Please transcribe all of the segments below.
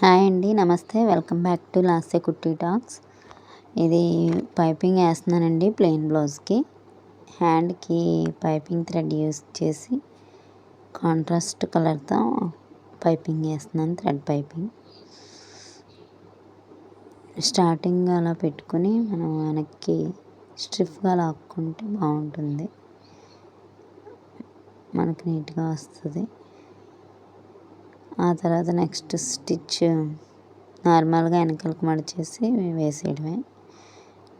Hi అండి నమస్తే. Welcome back to Lasya కుట్టి టాక్స్. ఇది పైపింగ్ వేస్తున్నానండి ప్లెయిన్ బ్లౌజ్కి. హ్యాండ్కి పైపింగ్ థ్రెడ్ యూస్ చేసి కాంట్రాస్ట్ కలర్తో పైపింగ్ వేస్తున్నాను థ్రెడ్ పైపింగ్. స్టార్టింగ్ అలా పెట్టుకుని మనం వెనక్కి స్ట్రిఫ్గా లాక్కుంటే బాగుంటుంది. మనకు నీట్గా వస్తుంది. ఆ తర్వాత నెక్స్ట్ స్టిచ్ నార్మల్గా వెనకాలకు మడిచేసి వేసేయడమే.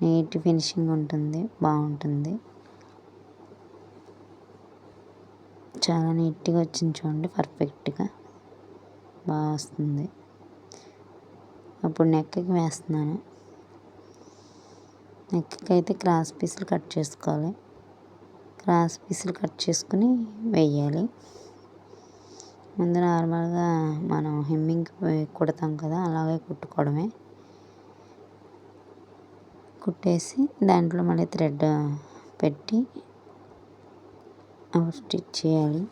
నీట్ ఫినిషింగ్ ఉంటుంది బాగుంటుంది. చాలా నీట్గా వచ్చింది చూడండి పర్ఫెక్ట్గా బాగా వస్తుంది. అప్పుడు నెక్కి వేస్తున్నాను. నెక్కి అయితే క్రాస్ పీసులు కట్ చేసుకోవాలి. క్రాస్ పీసులు కట్ చేసుకుని వేయాలి. ముందు నార్మల్గా మనం హెమ్మింగ్ కుడతాం కదా అలాగే కుట్టుకోవడమే. కుట్టేసి దాంట్లో మళ్ళీ థ్రెడ్ పెట్టి స్టిచ్ చేయాలి.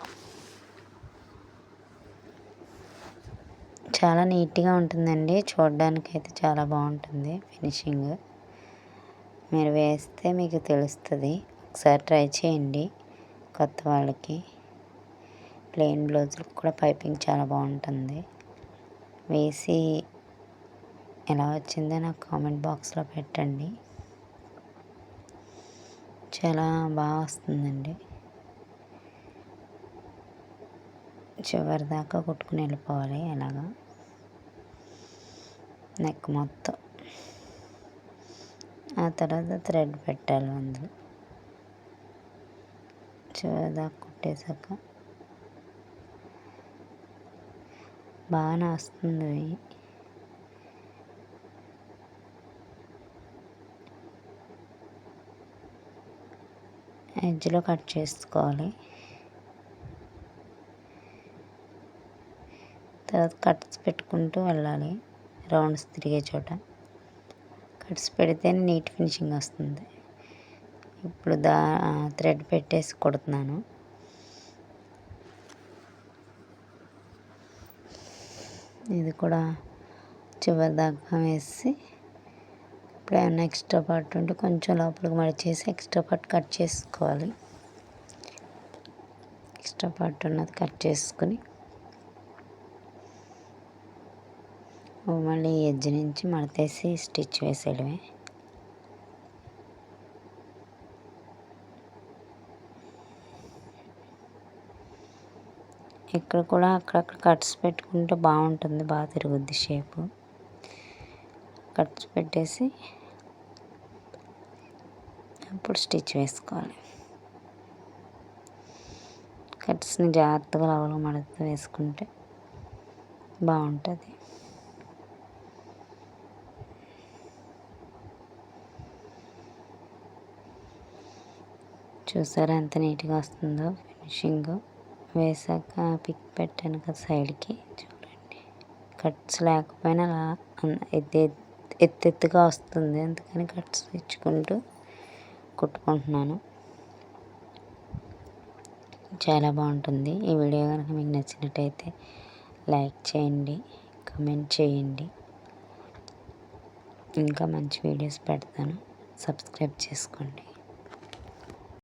చాలా నీట్గా ఉంటుందండి. చూడడానికి అయితే చాలా బాగుంటుంది ఫినిషింగ్. మీరు వేస్తే మీకు తెలుస్తుంది. ఒకసారి ట్రై చేయండి కొత్త వాళ్ళకి. ప్లెయిన్ బ్లౌజులకు కూడా పైపింగ్ చాలా బాగుంటుంది. వేసి ఎలా వచ్చిందో నాకు కామెంట్ బాక్స్లో పెట్టండి. చాలా బాగా వస్తుందండి. చివరి దాకా కొట్టుకుని వెళ్ళిపోవాలి అలాగా నెక్ మొత్తం. ఆ తర్వాత థ్రెడ్ పెట్టాలి అందులో చివరి దాకా కుట్టేశాక బాగానే వస్తుంది. ఎడ్జ్లో కట్ చేసుకోవాలి. తర్వాత కట్స్ పెట్టుకుంటూ వెళ్ళాలి. రౌండ్స్ తిరిగే చోట. కట్స్ పెడితేనే నీట్ ఫినిషింగ్ వస్తుంది. ఇప్పుడు దా థ్రెడ్ పెట్టేసి కొడుతున్నాను. ఇది కూడా చివరి దాకా వేసి ఇప్పుడు ఏమైనా ఎక్స్ట్రా పార్ట్ ఉంటే కొంచెం లోపలికి మడిచేసి ఎక్స్ట్రా పార్ట్ కట్ చేసుకోవాలి. ఎక్స్ట్రా పార్ట్ ఉన్నది కట్ చేసుకుని మళ్ళీ ఎడ్జ్ నుంచి మడతేసి స్టిచ్ వేసేయడమే. ఇక్కడ కూడా అక్కడక్కడ కట్స్ పెట్టుకుంటే బాగుంటుంది బాగా తిరుగుద్ది షేపు. కట్స్ పెట్టేసి అప్పుడు స్టిచ్ వేసుకోవాలి. కట్స్ని జాగ్రత్తగా లవలు మడత వేసుకుంటే బాగుంటుంది. చూసారా ఎంత నీట్గా వస్తుందో ఫినిషింగ్. వేసాక పిక్ పెట్టాను కదా సైడ్కి. చూడండి. కట్స్ లేకపోయినా ఎత్తి ఎత్తెత్తుగా వస్తుంది. అందుకని కట్స్ ఇచ్చుకుంటూ కుట్టుకుంటున్నాను. చాలా బాగుంటుంది. ఈ వీడియో కనుక మీకు నచ్చినట్టయితే లైక్ చేయండి కమెంట్ చేయండి. ఇంకా మంచి వీడియోస్ పెడతాను. సబ్స్క్రైబ్ చేసుకోండి.